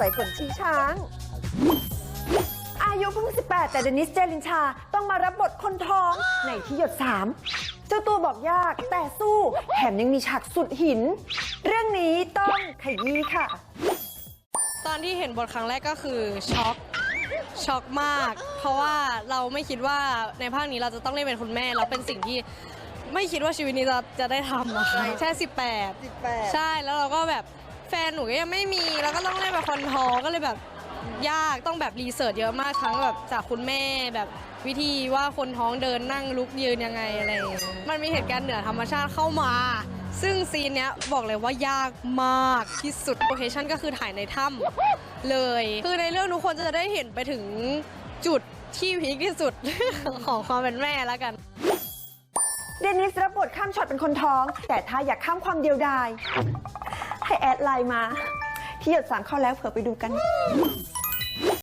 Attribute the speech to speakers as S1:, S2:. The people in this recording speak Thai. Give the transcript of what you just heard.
S1: สายขนชีช้าง อายุเพิ่ง 18 แต่เดนิสเจลินชาต้องมารับบทคนท้องในที่หยด3เจ้าตัวบอกยากแต่สู้ แถมยังมีฉากสุดหิน เรื่องนี้ต้องขยี้ค่ะ
S2: ตอนที่เห็นบทครั้งแรกก็คือช็อกช็อกมาก เพราะว่าเราไม่คิดว่าในภาคนี้เราจะต้องเล่นเป็นคุณแม่แล้วเป็นสิ่งที่ไม่คิดว่าชีวิตนี้จะจะได้ทำอะค่ะแค่18 ใช่แล้วเราก็แบบ แฟนหนูก็ยังไม่มีแล้วก็ต้องเล่นเป็นคนท้องก็เลยแบบยากต้องแบบรีเสิร์ชเยอะมากทั้งแบบจากคุณแม่แบบวิธีว่าคนท้องเดินนั่งลุกยืนยังไงอะไรอย่างเงี้ยมันมีเหตุการณ์เหนือธรรมชาติเข้ามา ซึ่งซีนเนี้ยบอกเลยว่ายากมากที่สุดโลเคชั่นก็คือถ่ายในถ้ำเลย คือในเรื่องทุกคนจะได้เห็นไปถึงจุดที่พีคที่สุดของความเป็นแม่แล้วกัน
S1: เดนิสรับบทข้ามช็อตเป็นคนท้อง แต่ถ้าอยากข้ามความเดียวดาย ให้แอดไลน์มา ที่หยดสามเข้าแล้วเผื่อไปดูกัน